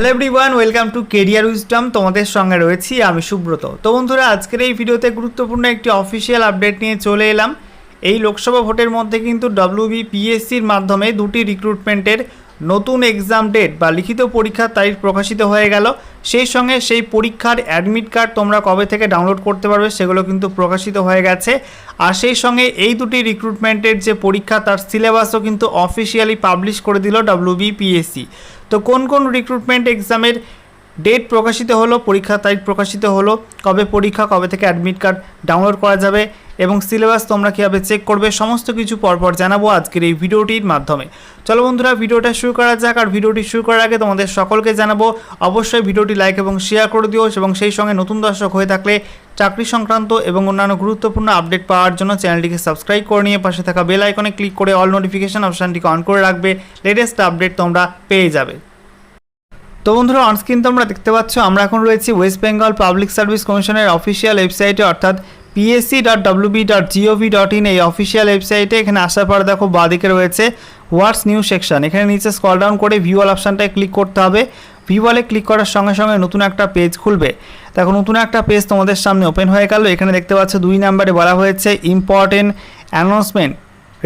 Hello everyone welcome to career wisdom তোমাদের সঙ্গে রয়েছি আমি সুব্রত। তো বন্ধুরা, আজকের এই ভিডিওতে গুরুত্বপূর্ণ একটি অফিসিয়াল আপডেট নিয়ে চলে এলাম। এই লোকসভা ভোটের মধ্যে কিন্তু ডব্লিউবি পিএসসির মাধ্যমে দুটি রিক্রুটমেন্টের নতুন এক্সাম ডেট বা লিখিত পরীক্ষার তারিখ প্রকাশিত হয়ে গেল। সেই সঙ্গে সেই পরীক্ষার অ্যাডমিট কার্ড তোমরা কবে থেকে ডাউনলোড করতে পারবে সেগুলো কিন্তু প্রকাশিত হয়ে গেছে। আর সেই সঙ্গে এই দুটি রিক্রুটমেন্টের যে পরীক্ষা তার সিলেবাসও কিন্তু অফিসিয়ালি পাবলিশ করে দিল ডব্লিউবি পিএসসি তো কোন কোন রিক্রুটমেন্ট এক্সামের ডেট প্রকাশিত হলো, পরীক্ষার তারিখ প্রকাশিত হলো, কবে পরীক্ষা, কবে থেকে অ্যাডমিট কার্ড ডাউনলোড করা যাবে এবং সিলেবাস তোমরা কীভাবে চেক করবে, সমস্ত কিছু পরপর জানাব আজকের এই ভিডিওটির মাধ্যমে। চলো বন্ধুরা, ভিডিওটা শুরু করা যাক আর ভিডিওটি শুরু করার আগে তোমাদের সকলকে জানাব, অবশ্যই ভিডিওটি লাইক এবং শেয়ার করে দিও এবং সেই সঙ্গে নতুন দর্শক হয়ে থাকলে চাকরি সংক্রান্ত এবং অন্যান্য গুরুত্বপূর্ণ আপডেট পাওয়ার জন্য চ্যানেলটিকে সাবস্ক্রাইব করে নিয়ে পাশে থাকা বেল আইকনে ক্লিক করে অল নোটিফিকেশন অপশানটিকে অন করে রাখবে লেটেস্ট আপডেট তোমরা পেয়ে যাবে। তো বন্ধুরা অনস্ক্রিন তোমরা দেখতে পাচ্ছ, আমরা এখন রয়েছি ওয়েস্ট বেঙ্গল পাবলিক সার্ভিস কমিশনের অফিসিয়াল ওয়েবসাইটে অর্থাৎ PSC dot WB dot GOV dot in এই অফিসিয়াল ওয়েবসাইটে এখানে আসার পর দেখো বাঁদিকে রয়েছে হোয়াটস নিউ সেকশন এখানে নিচে স্কল ডাউন করে ভিউয়াল অপশানটায় ক্লিক করতে হবে। ভিউয়ালে ক্লিক করার সঙ্গে সঙ্গে নতুন একটা পেজ খুলবে। দেখো, নতুন একটা পেজ তোমাদের সামনে ওপেন হয়ে গেল। এখানে দেখতে পাচ্ছ দুই নাম্বারে বলা হয়েছে important announcement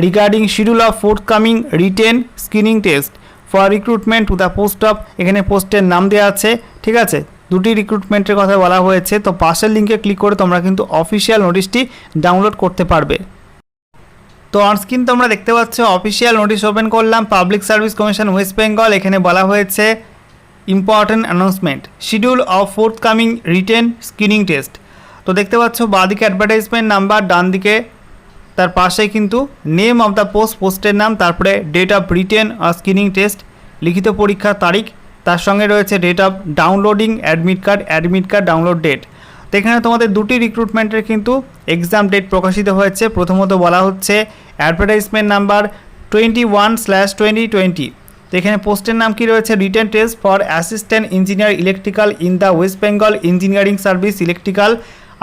regarding schedule of coming written screening test for recruitment to the post of এখানে পোস্টের নাম দেওয়া আছে, ঠিক আছে? দুটি রিক্রুটমেন্টের কথা বলা হয়েছে, তো পাশের লিঙ্কে ক্লিক করে তোমরা কিন্তু অফিসিয়াল নোটিশটি ডাউনলোড করতে পারবে। তো অনস্ক্রিন তোমরা দেখতে পাচ্ছ অফিসিয়াল নোটিশ ওপেন করলাম public service commission West Bengal এখানে বলা হয়েছে important announcement schedule of forthcoming written screening test তো দেখতে পাচ্ছ, বাঁদিকে অ্যাডভার্টাইজমেন্ট নাম্বার ডান দিকে তার পাশে কিন্তু নেম অফ দ্য পোস্ট পোস্টের নাম, তারপরে ডেট অফ রিটেন আর স্ক্রিনিং টেস্ট লিখিত পরীক্ষার তারিখ তার সঙ্গে রয়েছে date of downloading admit card admit card download date তো এখানে তোমাদের দুটি রিক্রুটমেন্টের কিন্তু এক্সাম ডেট প্রকাশিত হয়েছে। প্রথমত বলা হচ্ছে advertisement number twenty one slash twenty twenty তো এখানে পোস্টের নাম কি রয়েছে? Written test for assistant engineer electrical in the West Bengal engineering service electrical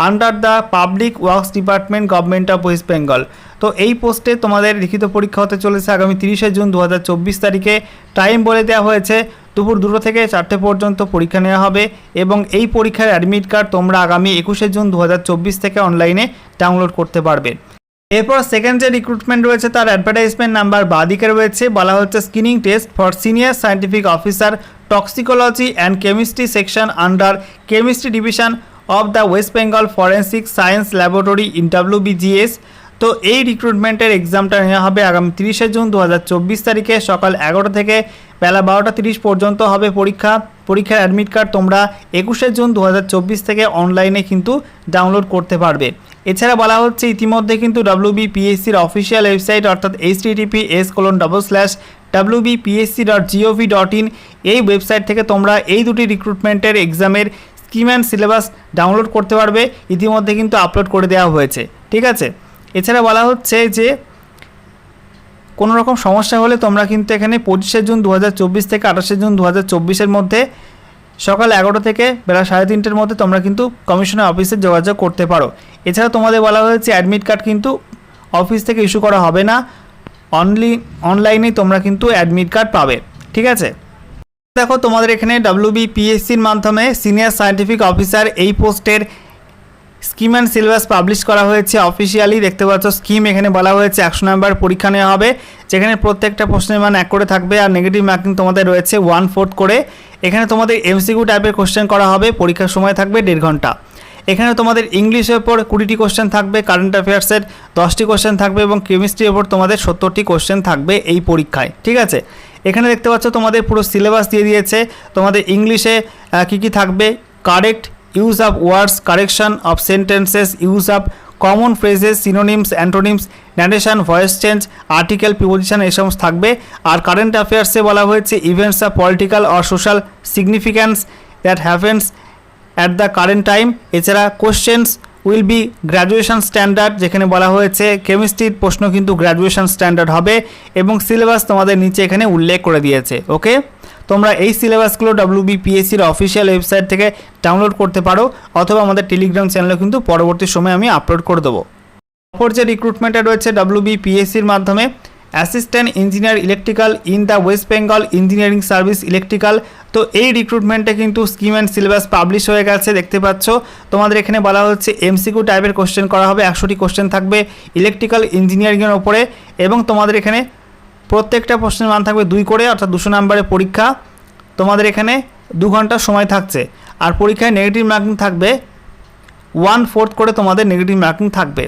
under the public works department government of West Bengal তো এই পোস্টে তোমাদের লিখিত পরীক্ষা হতে চলেছে আগামী তিরিশে জুন দু হাজার চব্বিশ তারিখে। টাইম বলে দেওয়া হয়েছে দুপুর দুটো থেকে চারটে পর্যন্ত পরীক্ষা নেওয়া হবে এবং এই পরীক্ষার অ্যাডমিট কার্ড তোমরা আগামী একুশে জুন দু হাজার চব্বিশ থেকে অনলাইনে ডাউনলোড করতে পারবে। এরপর সেকেন্ড যে রিক্রুটমেন্ট রয়েছে তার অ্যাডভার্টাইজমেন্ট নাম্বার বাদিকে রয়েছে। বলা হচ্ছে screening test for senior scientific officer toxicology and chemistry section under chemistry division of the West Bengal forensic science laboratory in WBGS তো এই রিক্রুটমেন্টের এক্সামটা নেওয়া হবে আগামী তিরিশে জুন দু হাজার চব্বিশ তারিখে সকাল এগারোটা থেকে বেলা বারোটা তিরিশ পর্যন্ত হবে পরীক্ষা। পরীক্ষার অ্যাডমিট কার্ড তোমরা একুশে জুন দু হাজার চব্বিশ থেকে অনলাইনে কিন্তু ডাউনলোড করতে পারবে। এছাড়া বলা হচ্ছে ইতিমধ্যে কিন্তু ডাব্লিউবি পিএসসির অফিসিয়াল ওয়েবসাইট অর্থাৎ H TTP S colon double slash WB PSC dot GOV dot in এই ওয়েবসাইট থেকে তোমরা এই দুটি রিক্রুটমেন্টের এক্সামের স্কিম অ্যান্ড সিলেবাস ডাউনলোড করতে পারবে। ইতিমধ্যে কিন্তু আপলোড করে দেওয়া হয়েছে। ঠিক আছে? এছাড়া বলা হচ্ছে যে কোনো রকম সমস্যা হলে তোমরা কিন্তু এখানে পঁচিশে জুন দু হাজার চব্বিশ থেকে আঠাশে জুন দু হাজার মধ্যে সকাল এগারোটা থেকে বেলা সাড়ে তিনটের মধ্যে তোমরা কিন্তু কমিশনের অফিসে যোগাযোগ করতে পারো। এছাড়া তোমাদের বলা হয়েছে অ্যাডমিট কার্ড কিন্তু অফিস থেকে ইস্যু করা হবে না। অনলি অনলাইনেই তোমরা কিন্তু অ্যাডমিট কার্ড পাবে। ঠিক আছে? দেখো তোমাদের এখানে ডাব্লিউবি পিএসসির মাধ্যমে সিনিয়র সায়েন্টিফিক অফিসার এই পোস্টের স্কিম অ্যান্ড সিলেবাস পাবলিশ করা হয়েছে অফিসিয়ালি দেখতে পাচ্ছ স্কিম এখানে বলা হয়েছে, একশো নাম্বার পরীক্ষা নেওয়া হবে। যেখানে প্রত্যেকটা প্রশ্নের মান এক করে থাকবে আর নেগেটিভ মার্কিং তোমাদের রয়েছে ওয়ান ফোর্থ করে। এখানে তোমাদের এমসিকিউ টাইপের কোশ্চেন করা হবে, পরীক্ষার সময় থাকবে দেড় ঘণ্টা। এখানে তোমাদের ইংলিশের ওপর কুড়িটি কোশ্চেন থাকবে কারেন্ট অ্যাফেয়ার্সের দশটি কোশ্চেন থাকবে এবং কেমিস্ট্রির ওপর তোমাদের সত্তরটি কোশ্চেন থাকবে এই পরীক্ষায়, ঠিক আছে? এখানে দেখতে পাচ্ছ, তোমাদের পুরো সিলেবাস দিয়ে দিয়েছে। তোমাদের ইংলিশে কী কী থাকবে? Correct use of words correction of sentences use of common phrases synonyms antonyms narration voice change article preposition এই সমস্ত থাকবে। আর কারেন্ট অ্যাফেয়ার্সে বলা হয়েছে events of political or social significance that happens at the current time এছাড়া questions will be graduation standard যেখানে বলা হয়েছে কেমিস্ট্রির প্রশ্ন কিন্তু গ্র্যাজুয়েশন স্ট্যান্ডার্ড হবে এবং সিলেবাস তোমাদের নিচে এখানে উল্লেখ করে দিয়েছে ওকে তোমরা এই সিলেবাসগুলো ডাব্লিউবি পিএসসির অফিসিয়াল ওয়েবসাইট থেকে ডাউনলোড করতে পারো, অথবা আমাদের টেলিগ্রাম চ্যানেলে কিন্তু পরবর্তী সময় আমি আপলোড করে দেবো। অপর যে রিক্রুটমেন্টটা রয়েছে ডাব্লিউবি পিএসসির মাধ্যমে assistant engineer electrical in the West Bengal engineering service electrical তো এই রিক্রুটমেন্টে কিন্তু স্কিম অ্যান্ড সিলেবাস পাবলিশ হয়ে গেছে, দেখতে পাচ্ছ। তোমাদের এখানে বলা হচ্ছে এমসিকিউ টাইপের কোশ্চেন করা হবে, একশোটি কোশ্চেন থাকবে ইলেকট্রিক্যাল ইঞ্জিনিয়ারিংয়ের ওপরে, এবং তোমাদের এখানে প্রত্যেকটা প্রশ্নের মান থাকবে দুই করে, অর্থাৎ দুশো নাম্বারের পরীক্ষা তোমাদের এখানে দু ঘণ্টা সময় থাকছে। আর পরীক্ষায় নেগেটিভ মার্কিং থাকবে ওয়ান ফোর্থ করে তোমাদের নেগেটিভ মার্কিং থাকবে।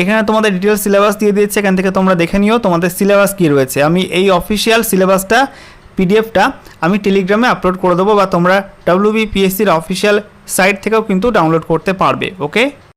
এখানে তোমাদের ডিটেলস সিলেবাস দিয়ে দিয়েছে, এখান থেকে তোমরা দেখে নিও তোমাদের সিলেবাস কী রয়েছে। আমি এই অফিসিয়াল সিলেবাসটা পিডিএফটা আমি টেলিগ্রামে আপলোড করে দেবো বা তোমরা ডাব্লিউবিপিএসসির অফিসিয়াল সাইট থেকেও কিন্তু ডাউনলোড করতে পারবে ওকে